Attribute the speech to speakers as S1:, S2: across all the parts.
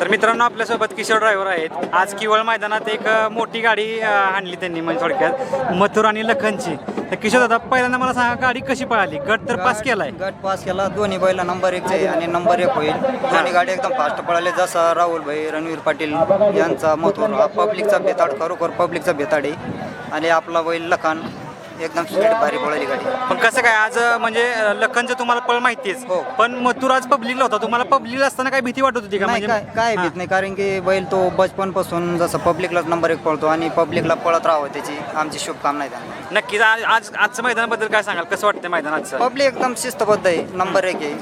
S1: तर मित्रांनो आपल्यासोबत किशोर ड्रायव्हर आहेत. आज किवळ मैदानात एक मोठी गाडी आणली त्यांनी म्हणजे थोडक्यात. मथुर आणि लखनची. तर किशोर दादा पहिल्यांदा मला सांगा गाडी कशी पळाली? गट तर पास केलाय.
S2: गट पास केला. दोन्ही बैला नंबर एक आहे आणि नंबर एक होईल. दोन्ही गाडी एकदम फास्ट पळाले. जसा राहुल भाई रणवीर पाटील यांचा मथुर पब्लिकचा बेताड खरोखर पब्लिकचा बेताड आहे. आणि आपला बैल लखान. एकदम स्पीड भारी पळाली गाडी.
S1: पण कसं काय आज म्हणजे लखनचं तुम्हाला पळ माहितीच
S2: हो.
S1: पण मथुर आज पब्लिकला होता तुम्हाला पब्लिकला असताना काय भीती वाटत होती का?
S2: नाही काय काय. भीत नाही कारण की बैल तो बचपनपासून जसं पब्लिकलाच नंबर एक पळतो आणि पब्लिकला पळत राहावं त्याची आमची शुभकामना आहे त्यांना.
S1: नक्कीच आज आज आजचं मैदानाबद्दल काय सांगाल? कसं वाटतं मैदान आजचं?
S2: पब्लिक एकदम शिस्तबद्ध आहे नंबर एक आहे.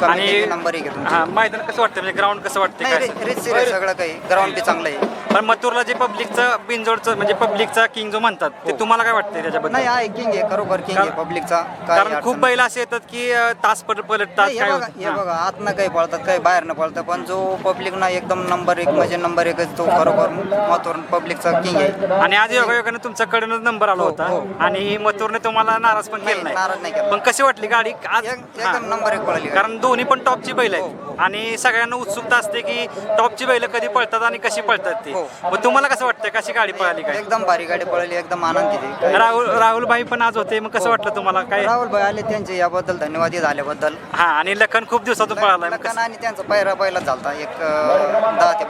S2: कमिटी नंबर एक आहे तुमची.
S1: हा मैदान कसं वाटतं म्हणजे ग्राउंड कसं वाटतं
S2: नाही
S1: काय
S2: रे- रीतशीर आहे सगळं काही ग्राउंड बी चांगलं आहे.
S1: पण मथुरला जे पब्लिकचं बिनजोडचं म्हणजे पब्लिकचा किंग जो म्हणतात ते तुम्हाला काय वाटतं त्याच्याबद्दल
S2: नाही आहे किंग आहे खरोखर किंग आहे
S1: कारण-
S2: पब्लिकचा
S1: कारण खूप बैल असे येतात की अ, तास पट पलटतात
S2: नाही, हे बघा
S1: होतं.
S2: हे
S1: हा.
S2: बघा आतनं काही पळतात काही बाहेर न पळतात पण जो पब्लिक ना एकदम नंबर एक म्हणजे नंबर एक तो खरोखर महत्त्व पब्लिकचा किंग आहे
S1: आणि आज योगायोगाने तुमच्याकडून नंबर आला होता
S2: हो.
S1: आणि मथुरने तुम्हाला नाराज पण केलं
S2: नाही, नाराज नाही केलं.
S1: पण कशी वाटली गाडी आज
S2: एक-
S1: हा.
S2: एकदम नंबर एक पळाली गाडी.
S1: कारण दोन्ही पण टॉपची बैल
S2: हो.
S1: आहेत आणि सगळ्यांना उत्सुकता असते की टॉपची बैल कधी पळतात आणि कशी पळतात ती
S2: हो.
S1: मग तुम्हाला कसं वाटतं कशी गाडी पळाली काय?
S2: एकदम भारी गाडी पळाली एकदम आनंदी
S1: राहुल राहुल भाई पण आज होते मग कसं वाटलं तुम्हाला? काय?
S2: राहुल भाई आले त्यांचे याबद्दल धन्यवाद हे झाल्याबद्दल.
S1: हा आणि लखन खूप दिवसातून पळाला
S2: लखन आणि त्यांचा पहिला पहिला झालता. एक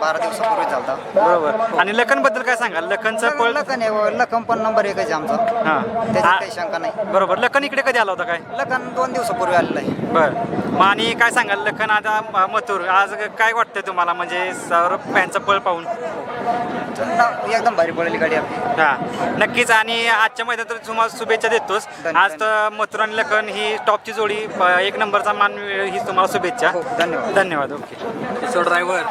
S2: बारा दिवसापूर्वी झालता.
S1: बरोबर. आणि लखनबद्दल काय सांगाल? लखनचं पळ
S2: लखन आहे लखन पण नंबर एकच आहे आमचा.
S1: हा.
S2: त्याच्यात काही शंका नाही.
S1: बरोबर. लखन इकडे कधी आला होता काय?
S2: लखन दोन दिवसापूर्वी आलेला आहे.
S1: बर. मग आणि काय सांगाल? लखन आता मथुर आज काय वाटतंय तुम्हाला? म्हणजे सर्व फॅनचा पळ पाहून.
S2: एकदम भारी पळाली गाडी आपली.
S1: हा. नक्कीच. आणि आजच्या मैदानात तर तुम्हाला शुभेच्छा देतोच.
S2: धन्यवाद.
S1: आज तर मथुर आणि लखन ही टॉपची जोडी एक नंबरचा मान ही तुम्हाला शुभेच्छा.
S2: हो, धन्यवाद.
S1: धन्यवाद. ओके.
S3: ड्रायव्हर